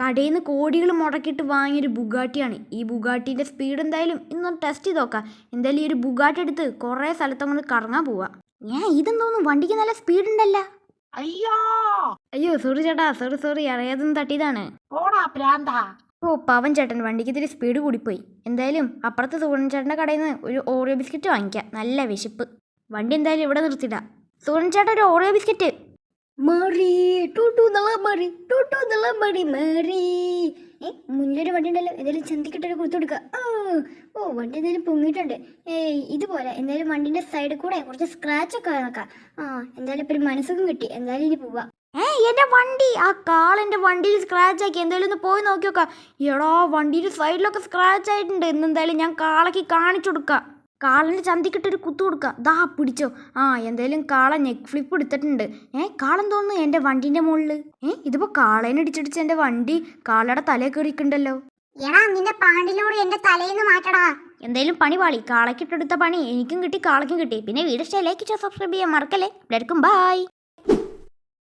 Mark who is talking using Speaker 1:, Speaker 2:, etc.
Speaker 1: കടയിൽ നിന്ന് കോടികൾ മുടക്കിയിട്ട് വാങ്ങിയൊരു ബുഗാട്ടിയാണ്. ഈ ബുഗാട്ടീന്റെ സ്പീഡ് എന്തായാലും ഇന്നൊന്ന് ടെസ്റ്റ് ചെയ്ത് നോക്കാം. എന്തായാലും ഈ ഒരു ബുഗാട്ടി എടുത്ത് കുറേ സ്ഥലത്തങ്ങോട്ട് കറങ്ങാൻ പോവാ. ഞാൻ ഇതെന്തോന്നു വണ്ടിക്ക് നല്ല സ്പീഡ് ഉണ്ടല്ല.
Speaker 2: അയ്യോ!
Speaker 1: അയ്യോ സോറി ചേട്ടാ സോറി സോറി അറിയാതെ തട്ടിയതാണ്.
Speaker 2: ഓടാ പ്രാന്ത.
Speaker 1: ഓ പവൻ ചേട്ടൻ വണ്ടിക്ക് ഇത്തിരി സ്പീഡ് കൂടിപ്പോയി. എന്തായാലും അപ്പുറത്തെ സൂര്യൻ ചേട്ടന്റെ കടയിൽ നിന്ന് ഒരു ഓറിയോ ബിസ്ക്കറ്റ് വാങ്ങിക്കാം. നല്ല വിശപ്പ്. വണ്ടി എന്തായാലും ഇവിടെ നിർത്തിയിടാം. സൂര്യൻ ചേട്ടൻ ഒരു ഓറിയോ ബിസ്ക്കറ്റ്
Speaker 3: മറി ടൂട്ടു മറി ടൂട്ടു മറി മറി ഏ മുന്നിലൊരു വണ്ടി ഉണ്ടല്ലോ എന്തായാലും ചന്തിക്കിട്ടൊരു കൊടുത്തു കൊടുക്കുക. ഓ വണ്ടി എന്തായാലും പൊങ്ങിയിട്ടുണ്ട്. ഏയ് ഇതുപോലെ എന്തായാലും വണ്ടിന്റെ സൈഡിൽ കൂടെ കുറച്ച് സ്ക്രാച്ച് ഒക്കെ നോക്കാം ആ എന്തായാലും ഇപ്പൊ ഒരു കിട്ടി. എന്തായാലും ഇനി പോവാ.
Speaker 1: ഏ എന്റെ വണ്ടി. ആ കാൾ വണ്ടിയിൽ സ്ക്രാച്ച് ആക്കി. എന്തായാലും ഒന്ന് പോയി നോക്കി നോക്കാം. എടാ വണ്ടിയുടെ സൈഡിലൊക്കെ സ്ക്രാച്ച് ആയിട്ടുണ്ട്. ഇന്നെന്തായാലും ഞാൻ കാളക്ക് കാണിച്ചു കൊടുക്കാം. കാളന്റെ ചന്തിക്കിട്ടൊരു കുത്തു കൊടുക്കുക ദാ പിടിച്ചോ. ആ എന്തായാലും കാള നെക്ക് ഫ്ലിപ്പ് എടുത്തിട്ടുണ്ട്. ഏ കാളൻ തോന്നുന്നു എന്റെ വണ്ടീന്റെ മുകളിൽ ഏ ഇതിപ്പോൾ കാളേനെ അടിച്ചിടിച്ച് എന്റെ വണ്ടി കാളയുടെ തലയിൽ കയറിയിട്ടുണ്ടല്ലോ
Speaker 3: എടാ നിന്റെ പാണ്ടിലൂടെ എന്റെ നിന്ന് മാറ്റടാ.
Speaker 1: എന്തായാലും പണി പാളി. കാളയ്ക്കിട്ടെടുത്ത പണി എനിക്കും കിട്ടി കാളക്കും കിട്ടി. പിന്നെ വീട് ഇഷ്ടം ലൈക്ക് സബ്സ്ക്രൈബ് ചെയ്യാൻ മറക്കല്ലേ. എല്ലാവർക്കും ബൈ